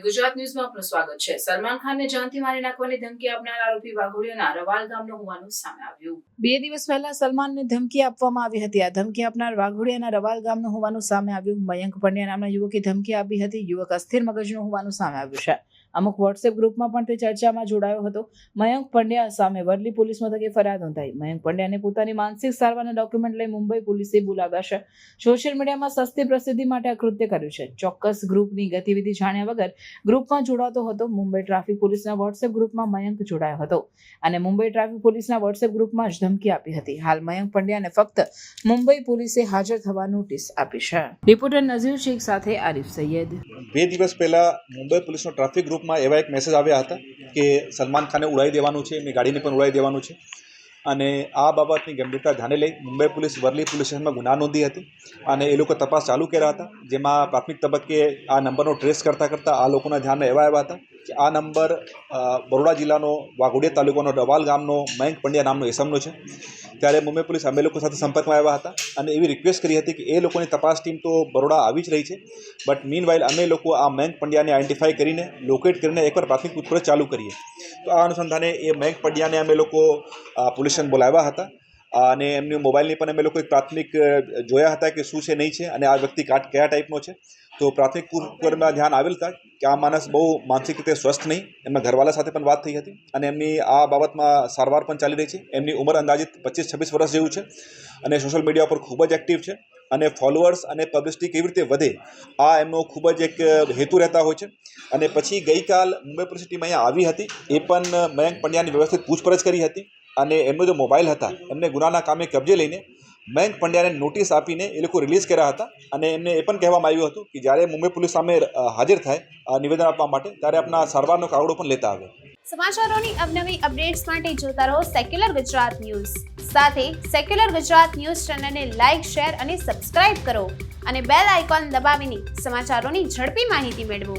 ગુજરાત ન્યૂઝમાં આપનું સ્વાગત છે. સલમાન ખાનને જાનથી મારી નાખવાની ધમકી આપનાર આરોપી વાઘોડિયાના રવાલ ગામનો હોવાનું સામે આવ્યું. બે દિવસ પહેલા સલમાનને ધમકી આપવામાં આવી હતી. આ ધમકી આપનાર વાઘોડિયાના રવાલ ગામનો હોવાનું સામે આવ્યું. મયંક પંડ્યા નામના યુવકે ધમકી આપી હતી. યુવક અસ્થિર મગજનો હોવાનું સામે આવ્યું છે. અમુક વોટ્સએપ ગ્રુપમાં પણ તે ચર્ચામાં જોડાયો હતો. મયંક પંડ્યા સામે વરલી પોલીસ મથકે ફરિયાદ નોંધાઈ. મયંક પંડ્યાને પોતાની માનસિક સારવારના ડોક્યુમેન્ટ લઈ મુંબઈ પોલીસે બોલાવ્યા છે. સોશિયલ મીડિયામાં સસ્તી પ્રસિદ્ધિ માટે આ કૃત્ય કર્યું છે. ચોક્કસ ગ્રુપની ગતિવિધિ જાણ્યા વગર ગ્રુપમાં જોડાતો હતો. મુંબઈ ટ્રાફિક પોલીસના વોટ્સએપ ગ્રુપમાં મયંક જોડાયો હતો અને મુંબઈ ટ્રાફિક પોલીસના વોટ્સએપ ગ્રુપમાં જ ધમકી આપી હતી. હાલ મયંક પંડ્યાને ફક્ત મુંબઈ પોલીસે હાજર થવા નોટિસ આપી છે. રિપોર્ટર નઝીર શેખ સાથે આરિફ સૈયદ. બે દિવસ પહેલા મુંબઈ પોલીસનો ટ્રાફિક ગ્રુપમાં એવા એક મેસેજ આવ્યા હતા કે સલમાન ખાને ઉડાવી દેવાનું છે, એમની ગાડીને પણ ઉડાવી દેવાનું છે. અને આ બાબતની ગંભીરતા ધ્યાને લઈ મુંબઈ પોલીસ વરલી પોલીસ સ્ટેશનમાં ગુના નોંધી હતી અને એ લોકો તપાસ ચાલુ કર્યા હતા, જેમાં પ્રાથમિક તબક્કે આ નંબરનો ટ્રેસ કરતાં કરતાં આ લોકોના ધ્યાનમાં એવા આવ્યા હતા કે આ નંબર બરોડા જિલ્લાનો વાઘોડિયા તાલુકાનો ડવાલ ગામનો મયંક પંડ્યા નામનો એસમનો છે. ત્યારે મુંબઈ પોલીસ અમે લોકો સાથે સંપર્કમાં આવ્યા હતા અને એવી રિક્વેસ્ટ કરી હતી કે એ લોકોની તપાસ ટીમ તો બરોડા આવી જ રહી છે. બટ મીન વાઇલ અમે લોકો આ મયંક પંડ્યાને આઈડેન્ટિફાઈ કરીને લોકેટ કરીને એકવાર પ્રાથમિક પૂછપરછ ચાલુ કરીએ. તો આ અનુસંધાને એ મયંક પંડ્યાને અમે લોકો પોલીસ બોલાવ્યા હતા. અને એમની મોબાઈલની પણ અમે લોકો એક પ્રાથમિક જોયા હતા કે શું છે, નહીં છે, અને આ વ્યક્તિ કયા ટાઈપનો છે. તો પ્રાથમિક પૂછપરછમાં ધ્યાન આવેલ હતા કે આ માણસ બહુ માનસિક રીતે સ્વસ્થ નહીં. એમના ઘરવાળા સાથે પણ વાત થઈ હતી અને એમની આ બાબતમાં સારવાર પણ ચાલી રહી છે. એમની ઉંમર અંદાજિત પચીસ છવ્વીસ વર્ષ જેવું છે અને સોશિયલ મીડિયા પર ખૂબ જ એક્ટિવ છે અને ફોલોઅર્સ અને પબ્લિસિટી કેવી રીતે વધે, આ એમનો ખૂબ જ એક હેતુ રહેતા હોય છે. અને પછી ગઈકાલ મુંબઈ પોલીસ અહીંયા આવી હતી. એ પણ મયંક પંડ્યાની વ્યવસ્થિત પૂછપરછ કરી હતી. અને એમનો જે મોબાઈલ હતા, એમને ગુનાના કામે કબજે લઈને મયંક પંડ્યાને નોટિસ આપીને એ લોકો રિલીઝ કર્યા હતા. અને એમને એ પણ કહેવામાં આવ્યું હતું કે જ્યારે મુંબઈ પોલીસ સામે હાજર થાય નિવેદન આપવા માટે, ત્યારે આપના સારવારનો કાવડો પણ લેતા આવે. સમાચારોની અવનવી અપડેટ્સ માટે જોતા રહો સેક્યુલર ગુજરાત ન્યૂઝ સાથે સેક્યુલર ગુજરાત ન્યૂઝ ચેનલને લાઇક શેર અને સબસ્ક્રાઇબ કરો. અને બેલ આઇકોન દબાવીને સમાચારોની ઝડપી માહિતી મેળવો.